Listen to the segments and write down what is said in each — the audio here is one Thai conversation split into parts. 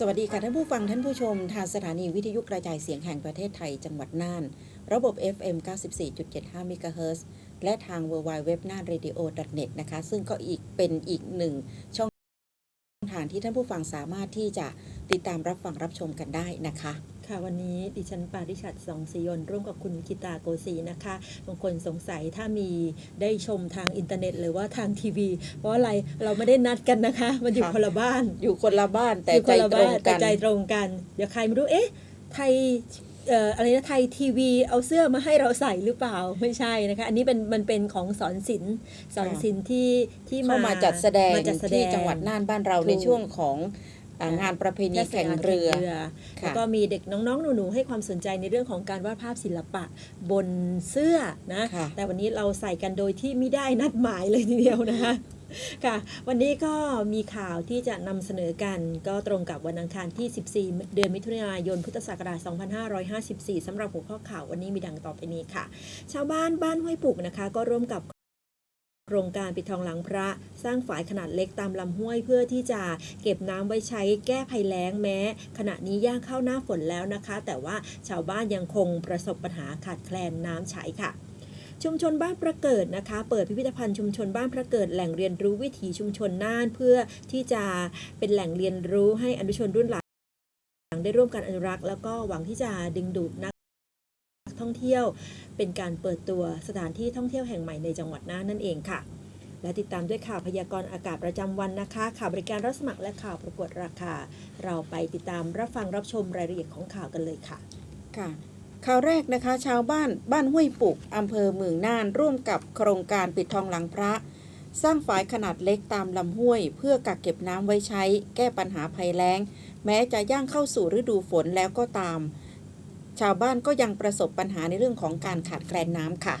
สวัสดีค่ะท่านผู้ฟังท่านผู้ชม ทางสถานีวิทยุกระจายเสียงแห่งประเทศไทยจังหวัดน่าน ระบบ FM 94.75 MHz และทาง w w w น่าน radio net นะคะ ซึ่งก็อีกเป็นอีกหนึ่งช่องทางที่ท่านผู้ฟังสามารถที่จะติดตามรับฟังรับชมกันได้นะคะ ค่ะวันนี้ดิฉันปาริชัดสองศรียนต์ร่วมกับคุณกิตาโกศีนะคะบางคนสงสัยถ้ามีได้ชมทางอินเทอร์เน็ต หรือว่าทางทีวี เพราะอะไรเราไม่ได้นัดกันนะคะ มันอยู่ค่ะคนละบ้านอยู่คนละบ้านแต่อยู่ใจคนละตรบ้างนกัแต่นใจตรงกัน เดี๋ยวใครไม่รู้เอ๊ะไทยเอ่ออะไรนะไทยทีวีเอาเสื้อมาให้เราใส่หรือเปล่าไม่ใช่นะคะ อันนี้เป็นมันเป็นของสอนศิลป์สอนศิลป์ที่ที่เข้ามาจัดแสดงมาจัดแสดที่งจังหวัดน่านบ้านเราถูกในช่วงของอ่า งานประเพณีแข่งเรือแล้วค่ะก็มีเด็กน้องๆ หนูๆ ให้ความสนใจในเรื่องของการวาดภาพศิลปะบนเสื้อนะค่ะแต่วันนี้เราใส่กันโดยที่ไม่ได้นัดหมายเลยทีเดียวนะคะค่ะ วันนี้ก็มีข่าวที่จะนำเสนอกันก็ตรงกับวันอังคารที่ 14 เดือนมิถุนายนพุทธศักราช 2554 สำหรับหัวข้อข่าววันนี้มีดังต่อไปนี้ค่ะ ชาวบ้านบ้านห้วยปุกนะคะ ก็ร่วมกับ โครงการปิดทองหลังพระสร้างฝายขนาดเล็กตามลำห้วยเพื่อที่จะเก็บน้ำไว้ใช้แก้ภัยแล้งแม้ ขณะนี้ย่างเข้าหน้าฝนแล้วนะคะ แต่ว่าชาวบ้านยังคงประสบปัญหาขาดแคลนน้ำใช้ค่ะชุมชนบ้านประเกิดนะคะ เปิดพิพิธภัณฑ์ชุมชนบ้านประเกิดแหล่งเรียนรู้วิถีชุมชนน่านเพื่อที่จะเป็นแหล่งเรียนรู้ให้อนุชนรุ่นหลังได้ร่วมกันอนุรักษ์แล้วก็หวังที่จะดึงดูดนัก ท่องเที่ยว เป็นการเปิดตัวสถานที่ท่องเที่ยวแห่งใหม่ในจังหวัดน่านนั่นเองค่ะ และติดตามด้วยข่าวพยากรณ์อากาศประจำวันนะคะ ข่าวบริการรับสมัครและข่าวประกวดราคา เราไปติดตามรับฟังรับชมรายละเอียดของข่าวกันเลยค่ะ ค่ะข่าวแรกนะคะ ชาวบ้านบ้านห้วยปุกอำเภอเมืองน่านร่วมกับโครงการปิดทองหลังพระ สร้างฝายขนาดเล็กตามลำห้วย เพื่อกักเก็บน้ำไว้ใช้ แก้ปัญหาภัยแล้ง แม้จะย่างเข้าสู่ฤดูฝนแล้วก็ตาม ชาวบ้านก็ยังประสบปัญหาในเรื่องของการขาดแคลนน้ำค่ะ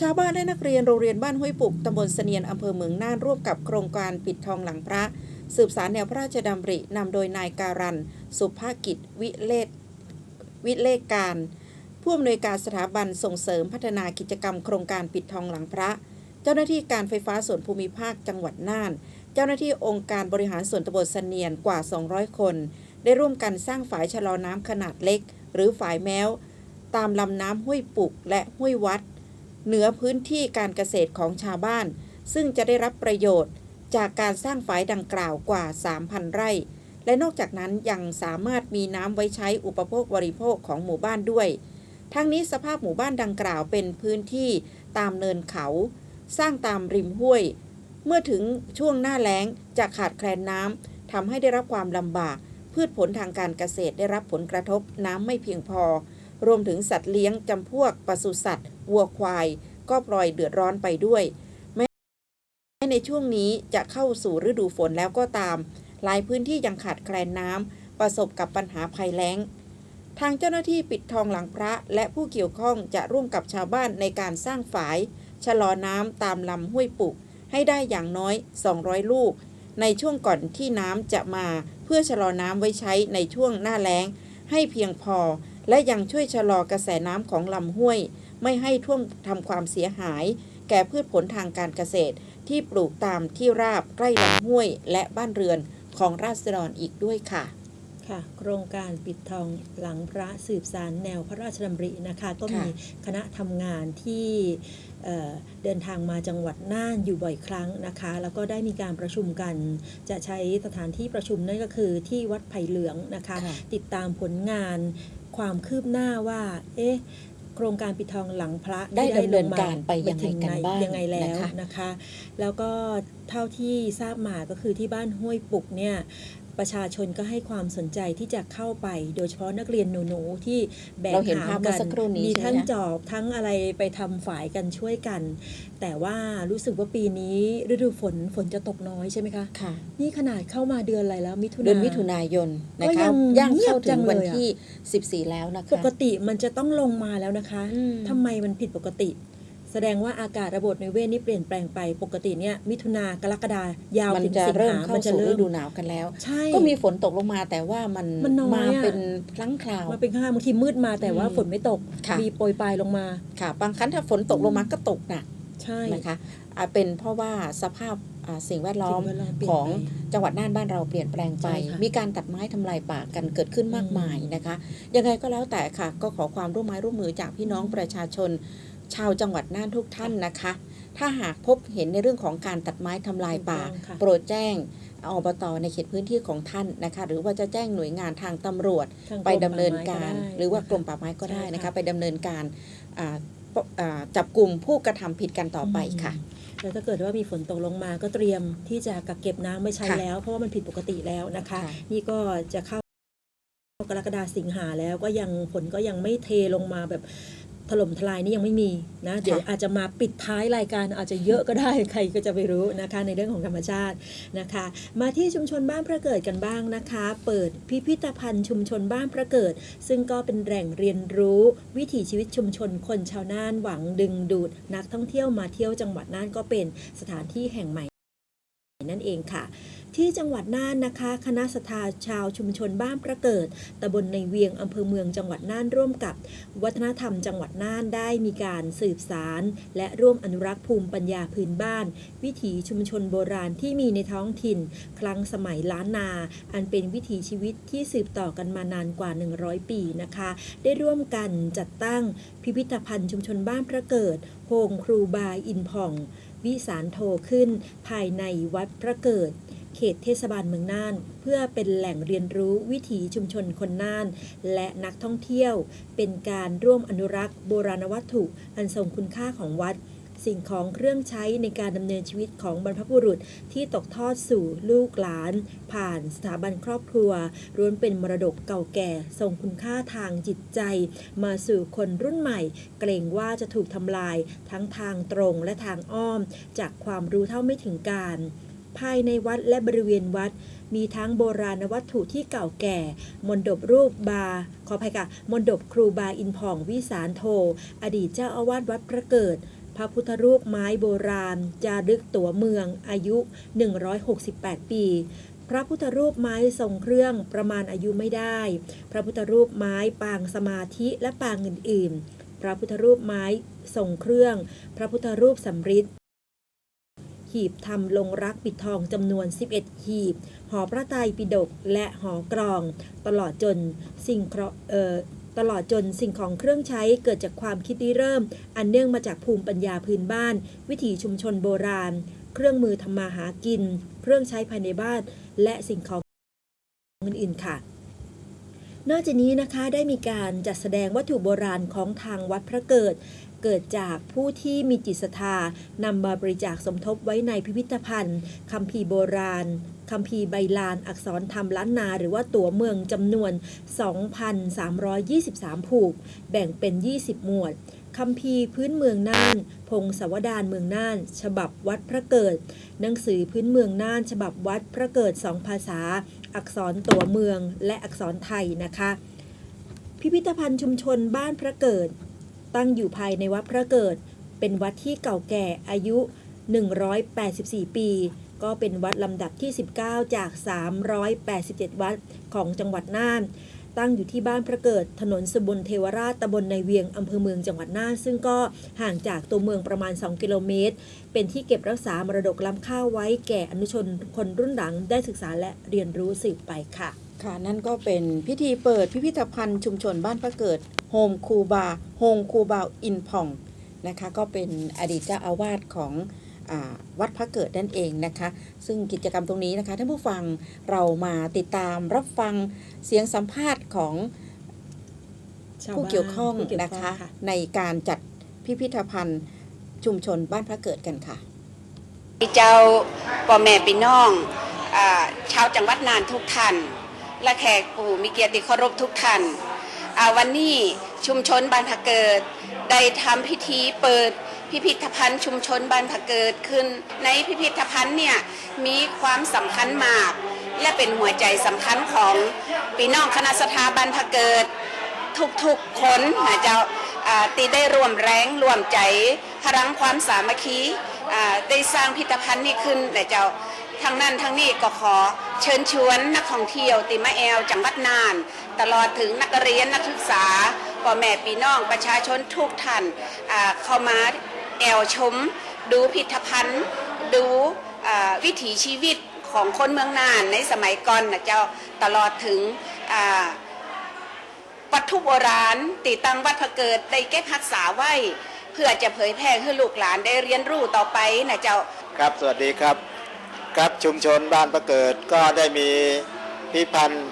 ชาวบ้านและนักเรียนโรงเรียนบ้านห้วยปุกตำบลเสนียนอำเภอเมืองน่านร่วมกับโครงการปิดทองหลังพระ สืบสารแนวพระราชดำรินำโดยนายการัน สุภากิจ วิเลศวิเลศการผู้อำนวยการสถาบันส่งเสริมพัฒนากิจกรรมโครงการปิดทองหลังพระ เจ้าหน้าที่การไฟฟ้าส่วนภูมิภาคจังหวัดน่าน เจ้าหน้าที่องค์การบริหารส่วนตำบลเสนียนกว่า 200 คน ได้ร่วมกันสร้างฝายชะลอน้ำขนาดเล็ก หรือฝายแมวตามลำน้ำห้วยปุกและห้วยวัด เหนือพื้นที่การเกษตรของชาวบ้าน ซึ่งจะได้รับประโยชน์จากการสร้างฝายดังกล่าวกว่า 3,000 ไร่ และนอกจากนั้นยังสามารถมีน้ำไว้ใช้อุปโภคบริโภคของหมู่บ้านด้วย ทั้งนี้สภาพหมู่บ้านดังกล่าวเป็นพื้นที่ตามเนินเขา สร้างตามริมห้วย เมื่อถึงช่วงหน้าแล้งจะขาดแคลนน้ำทำให้ได้รับความลำบาก พืชผลทางการเกษตรได้รับผลกระทบน้ำไม่เพียงพอ รวมถึงสัตว์เลี้ยงจำพวกปศุสัตว์วัวควาย ก็ปล่อยเดือดร้อนไปด้วยแม้ในช่วงนี้จะเข้าสู่ฤดูฝนแล้วก็ตาม หลายพื้นที่ยังขาดแคลนน้ำประสบกับปัญหาภัยแล้ง ทางเจ้าหน้าที่ปิดทองหลังพระและผู้เกี่ยวข้องจะร่วมกับชาวบ้านในการสร้างฝาย ชะลอน้ำตามลำห้วยปุกให้ได้อย่างน้อย 200 ลูก ในช่วงก่อนที่น้ำจะมา พื่อชะลอน้ำไว้ใช้ในช่วงหน้าแล้ง ให้เพียงพอ และยังช่วยชะลอกระแสน้ำของลำห้วย ไม่ให้ท่วมทำความเสียหาย แก่พืชผลทางการเกษตร ที่ปลูกตามที่ราบใกล้ลำห้วยและบ้านเรือนของราษฎรอีกด้วยค่ะ ค่ะ โครงการปิดทองหลังพระสืบสารแนวพระราชดำรินะคะ ก็มีค่ะคณะทำงานที่เอ่อเดินทางมาจังหวัดน่านอยู่บ่อยครั้งนะคะ แล้วก็ได้มีการประชุมกัน จะใช้สถานที่ประชุมนั่นก็คือที่วัดไผ่เหลืองนะคะค่ะติดตามผลงานความคืบหน้าว่า เอ๊ะโครงการปิดทองหลังพระได้ที่ดำเนินการไปยังไงถึกันบ้างยังไงแล้วนะคะนะคะ แล้วก็เท่าที่ทราบมาก็คือที่บ้านห้วยปุกเนี่ย ประชาชนก็ให้ความสนใจที่จะเข้าไป โดยเฉพาะนักเรียนหนูๆที่แบกเราเห็นหาภาพมเมื่กัอสักครู่นี้มีใช่ไหมทั้งคะจอบทั้งอะไรไปทำฝายกันช่วยกัน แต่ว่ารู้สึกว่าปีนี้ฤดูฝนฝนจะตกน้อยใช่ไหมคะค่ะ นี่ขนาดเข้ามาเดือนอะไรแล้วมิถุนาเดือนมิถุนายนนะก็คะยังย่างเงียบเข้าจัถึงงเลยวันอะที่ 14 แล้วนะปคะกติมันจะต้องลงมาแล้วนะคะอืมทำไมมันผิดปกติ แสดงว่าอากาศระบบในเวทนี่เปลี่ยนแปลงไปปกติเนี่ยมิถุนากรกฎายาวมันถึงจะสิงเริ่มหาเข้ามันจะสู่เริ่ฤมดูหนาวกันแล้วใช่ก็มีฝนตกลงมาแต่ว่ามันมันน้อยอะเป็นครั้งคราวมาเป็นข้างบางทีมืดมาแต่ว่าอืมฝนไม่ตกค่ะมีโปรยปลายลงมาค่ะ บางครั้งถ้าฝนตกลงมาก็ตกหนักใช่นะคะอ่าเป็นเพราะว่าสภาพอ่าสิ่งแวดล้อมสิ่งแวดล้อมเปลี่ยนของไปจังหวัดน่านบ้านเราเปลี่ยนแปลงไปใช่ค่ะมีการตัดไม้ทำลายป่ากันเกิดขึ้นมากมายนะคะ ยังไงก็แล้วแต่ค่ะ ก็ขอความร่วมไม้ร่วมมือจากพี่น้องประชาชน ชาวจังหวัดน่านทุกท่านนะคะ ถ้าหากพบเห็นในเรื่องของการตัดไม้ทำลายป่าถูกต้องค่ะโปรดแจ้งอบตในเขตพื้นที่ของท่านนะคะ หรือว่าจะแจ้งหน่วยงานทางตำรวจทางไปดำเนินมป่การไม้ได้หรือว่ากรมป่าไม้ก็ได้ใช่นะคะค่ะไปดำเนินการอ่าปอ่าจับกลุ่มผู้กระทำผิดกันต่อไปค่ะแล้วถ้าเกิดว่ามีฝนตกลงมาก็เตรียมที่จะกักเก็บน้ำไว้ใช้ค่ะแล้ว เพราะว่ามันผิดปกติแล้วนะคะค่ะนี่ก็จะเข้ากรกฎาสิงหาแล้วก็ยังฝนก็ยังไม่เทลงมาแบบ ถล่มทลายนี่ยังไม่มีนะเดี๋ยวอาจจะมาปิดท้ายรายการอาจจะเยอะก็ได้ใครก็จะไปรู้นะคะในเรื่องของธรรมชาตินะคะ มาที่ชุมชนบ้านพระเกิดกันบ้างนะคะ เปิดพิพิธภัณฑ์ชุมชนบ้านพระเกิด ซึ่งก็เป็นแหล่งเรียนรู้ วิถีชีวิตชุมชนคนชาวน่านหวังดึงดูด นักท่องเที่ยวมาเที่ยวจังหวัดน่านก็เป็นสถานที่แห่งใหม่นั่นเองค่ะ ที่จังหวัดน่านนะคะ คณะสถาชาวชุมชนบ้านประเกิดตำบลในเวียงอำเภอเมืองจังหวัดน่านร่วมกับ วัฒนธรรมจังหวัดน่านได้มีการสืบสาร และร่วมอนุรักษ์ภูมิปัญญาพื้นบ้าน วิถีชุมชนโบราณที่มีในท้องถิ่น ครั้งสมัยล้านนา อันเป็นวิถีชีวิตที่สืบต่อกันมานานกว่า 100 ปีนะคะ ได้ร่วมกันจัดตั้งพิพิธภัณฑ์ชุมชนบ้านพระเกิดโฮงครูบาอินผ่อง วิสารโทขึ้น ภายในวัดพระเกิด เขตเทศบาลเมืองน่าน เพื่อเป็นแหล่งเรียนรู้วิถีชุมชนคนน่าน และนักท่องเที่ยว เป็นการร่วมอนุรักษ์โบราณวัตถุ อันทรงคุณค่าของวัด สิ่งของเครื่องใช้ในการดำเนินชีวิตของบรรพบุรุษที่ตกทอดสู่ลูกหลาน ผ่านสถาบันครอบครัวล้วนเป็นมรดกเก่าแก่ทรงคุณค่าทางจิตใจ มาสู่คนรุ่นใหม่ เกรงว่าจะถูกทำลายทั้งทางตรงและทางอ้อม จากความรู้เท่าไม่ถึงการ ภายในวัดและบริเวณวัด มีทั้งโบราณวัตถุที่เก่าแก่ มนดบรูปบา ขออภัยค่ะ มนดบครูบาอินผ่องวิสารโท อดีตเจ้าอาวาสวัดพระเกิด พระพุทธรูปไม้โบราณ จารึกตัวเมือง อายุ 168 ปีพระพุทธรูปไม้ทรงเครื่องประมาณอายุไม่ได้ พระพุทธรูปไม้ปางสมาธิและปางอื่น ๆ พระพุทธรูปไม้ทรงเครื่อง พระพุทธรูปสำริด หีบทำลงรักปิดทองจำนวน 11 หีบ หอพระไตรปิฎกและหอกรอง ตลอดจนสิ่งเคราะห์เอ่อตลอดจนสิ่งของเครื่องใช้เกิดจากความคิดริเริ่ม อันเนื่องมาจากภูมิปัญญาพื้นบ้าน วิถีชุมชนโบราณ เครื่องมือทำมาหากิน เครื่องใช้ภายในบ้าน และสิ่งของอื่นๆค่ะ นอกจากนี้นะคะได้มีการจัดแสดงวัตถุโบราณของทางวัดพระเกิด เกิดจากผู้ที่มีจิตศรัทธานำมาบริจาคสมทบไว้ในพิพิธภัณฑ์คัมภีร์โบราณคัมภีร์ใบลานอักษรธรรมล้านนาหรือว่าตั๋วเมืองจำนวน 2,323 ผูก แบ่งเป็น 20 หมวดคัมภีร์พื้นเมืองน่าน พงศวดารเมืองน่าน ฉบับวัดพระเกิด หนังสือพื้นเมืองน่าน ฉบับวัดพระเกิดสองภาษา อักษรตั๋วเมืองและอักษรไทยนะคะ พิพิธภัณฑ์ชุมชนบ้านพระเกิด ตั้งอยู่ภายในวัดพระเกิด เป็นวัดที่เก่าแก่อายุ 184 ปี ก็เป็นวัดลำดับที่ 19 จาก 387 วัดของจังหวัดน่าน ตั้งอยู่ที่บ้านพระเกิด ถนนสบุญเทวราชตำบลในเวียงอำเภอเมืองจังหวัดน่าน ซึ่งก็ห่างจากตัวเมืองประมาณ 2 กิโลเมตร เป็นที่เก็บรักษามรดกล้ำค่าไว้แก่อนุชนคนรุ่นหลังได้ศึกษาและเรียนรู้สืบไปค่ะ ค่ะนั่นก็เป็นพิธีเปิดพิพิธภัณฑ์ชุมชนบ้านพระเกิดโฮมคูบาโฮงคูบาอินผ่องนะคะก็เป็นอดีตเจ้าอาวาสของอาวัดพระเกิดนั่นเองนะคะ ซึ่งกิจกรรมตรงนี้นะคะท่านผู้ฟังเรามาติดตามรับฟังเสียงสัมภาษณ์ของชาวผู้บ้านเกี่ยวข้องผู้เกี่ยวนะข้องคะค่ะในการจัดพิพิธภัณฑ์ชุมชนบ้านพระเกิดกันค่ะเจ้าพ่อแม่พี่น้องอาชาวจังหวัดน่านทุกท่าน และแขกผู้มีเกียรติเคารพทุกท่านาวันนี้ชุมชนบ้านผะเกิด ได้ทำพิธีเปิดพิพิธภัณฑ์ชุมชนบ้านผะเกิดขึ้น ในพิพิธภัณฑ์เนี่ยมีความสำคัญมาก และเป็นหัวใจสำคัญของพี่น้องคณะสถาบันผะเกิดทุกๆคนนะเจ้าตีได้ร่วมแรงร่วมใจพลังความสามัคคีได้สร้างพิพิธภัณฑ์นี้ขึ้นนะเจ้า ทางนั้นทางนี้ก็ขอเชิญชวนนักท่องเที่ยวติมาแอลจังหวัดน่าน ตลอดถึงนักเรียนนักศึกษาพ่อแม่พี่น้องประชาชนทุกท่านเข้ามาแอลชม ดูพิพิธภัณฑ์ ดูวิถีชีวิตของคนเมืองน่านในสมัยก่อนนะเจ้าตลอดถึงวัตถุโบราณติตังวัดพระเกิดได้เก็บรักษาไว้ เพื่อจะเผยแพร่ให้ลูกหลานได้เรียนรู้ต่อไปนะเจ้าครับสวัสดีครับ ครับชุมชนบ้านประเกิดก็ได้มีพิพันธ์